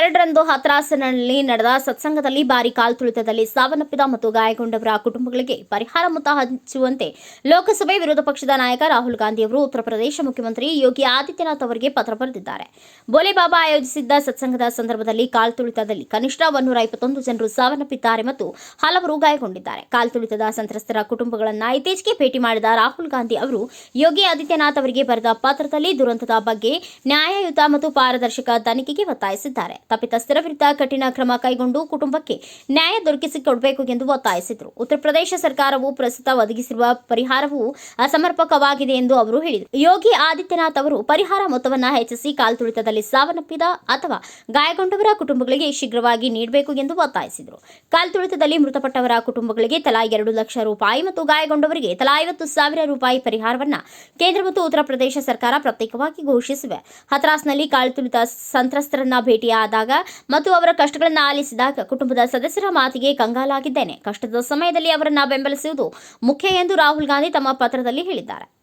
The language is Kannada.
ಇಪ್ಪತ್ತೊಂದು ಹತ್ರಾಸನಲ್ಲಿ ನಡೆದ ಸತ್ಸಂಗದಲ್ಲಿ ಭಾರಿ ಕಾಲ್ತುಳಿತದಲ್ಲಿ ಸಾವನ್ನಪ್ಪಿದ ಮತ್ತು ಗಾಯಗೊಂಡವರ ಕುಟುಂಬಗಳಿಗೆ ಪರಿಹಾರ ಮೊತ್ತ ಹಂಚುವಂತೆ ಲೋಕಸಭೆ ವಿರೋಧ ಪಕ್ಷದ ನಾಯಕ ರಾಹುಲ್ ಗಾಂಧಿ ಅವರು ಉತ್ತರ ಪ್ರದೇಶ ಮುಖ್ಯಮಂತ್ರಿ ಯೋಗಿ ಆದಿತ್ಯನಾಥ್ ಅವರಿಗೆ ಪತ್ರ ಬರೆದಿದ್ದಾರೆ. ಬೋಲೆಬಾಬಾ ಆಯೋಜಿಸಿದ್ದ ಸತ್ಸಂಗದ ಸಂದರ್ಭದಲ್ಲಿ ಕಾಲ್ತುಳಿತದಲ್ಲಿ ಕನಿಷ್ಠ ಒನ್ನೂರ ಇಪ್ಪತ್ತೊಂದು ಜನರು ಸಾವನ್ನಪ್ಪಿದ್ದಾರೆ ಮತ್ತು ಹಲವರು ಗಾಯಗೊಂಡಿದ್ದಾರೆ. ಕಾಲ್ತುಳಿತದ ಸಂತ್ರಸ್ತರ ಕುಟುಂಬಗಳನ್ನು ಇತ್ತೀಚೆಗೆ ಭೇಟಿ ಮಾಡಿದ ರಾಹುಲ್ ಗಾಂಧಿ ಅವರು ಯೋಗಿ ಆದಿತ್ಯನಾಥ್ ಅವರಿಗೆ ಬರೆದ ಪತ್ರದಲ್ಲಿ ದುರಂತದ ಬಗ್ಗೆ ನ್ಯಾಯಯುತ ಮತ್ತು ಪಾರದರ್ಶಕ ತನಿಖೆಗೆ ಒತ್ತಾಯಿಸಿದ್ದಾರೆ. ತಪ್ಪಿತಸ್ಥರ ವಿರುದ್ಧ ಕಠಿಣ ಕ್ರಮ ಕೈಗೊಂಡು ಕುಟುಂಬಕ್ಕೆ ನ್ಯಾಯ ದೊರಕಿಸಿಕೊಡಬೇಕು ಎಂದು ಒತ್ತಾಯಿಸಿದರು. ಉತ್ತರ ಪ್ರದೇಶ ಸರ್ಕಾರವು ಪ್ರಸ್ತುತ ಒದಗಿಸಿರುವ ಪರಿಹಾರವು ಅಸಮರ್ಪಕವಾಗಿದೆ ಎಂದು ಅವರು ಹೇಳಿದರು. ಯೋಗಿ ಆದಿತ್ಯನಾಥ್ ಅವರು ಪರಿಹಾರ ಮೊತ್ತವನ್ನು ಹೆಚ್ಚಿಸಿ ಕಾಲ್ತುಳಿತದಲ್ಲಿ ಸಾವನ್ನಪ್ಪಿದ ಅಥವಾ ಗಾಯಗೊಂಡವರ ಕುಟುಂಬಗಳಿಗೆ ಶೀಘ್ರವಾಗಿ ನೀಡಬೇಕು ಎಂದು ಒತ್ತಾಯಿಸಿದರು. ಕಾಲ್ತುಳಿತದಲ್ಲಿ ಮೃತಪಟ್ಟವರ ಕುಟುಂಬಗಳಿಗೆ ತಲಾ ಎರಡು ಲಕ್ಷ ರೂಪಾಯಿ ಮತ್ತು ಗಾಯಗೊಂಡವರಿಗೆ ತಲಾ ಐವತ್ತು ಸಾವಿರ ರೂಪಾಯಿ ಪರಿಹಾರವನ್ನು ಕೇಂದ್ರ ಮತ್ತು ಉತ್ತರ ಪ್ರದೇಶ ಸರ್ಕಾರ ಪ್ರತ್ಯೇಕವಾಗಿ ಘೋಷಿಸಿವೆ. ಹತ್ರಾಸ್ನಲ್ಲಿ ಕಾಲ್ತುಳಿತ ಸಂತ್ರಸ್ತರನ್ನ ಮತ್ತು ಅವರ ಕಷ್ಟಗಳನ್ನು ಆಲಿಸಿದಾಗ ಕುಟುಂಬದ ಸದಸ್ಯರ ಮಾತಿಗೆ ಕಂಗಾಲಾಗಿದ್ದೇನೆ. ಕಷ್ಟದ ಸಮಯದಲ್ಲಿ ಅವರನ್ನ ಬೆಂಬಲಿಸುವುದು ಮುಖ್ಯ ಎಂದು ರಾಹುಲ್ ಗಾಂಧಿ ತಮ್ಮ ಪತ್ರದಲ್ಲಿ ಹೇಳಿದ್ದಾರೆ.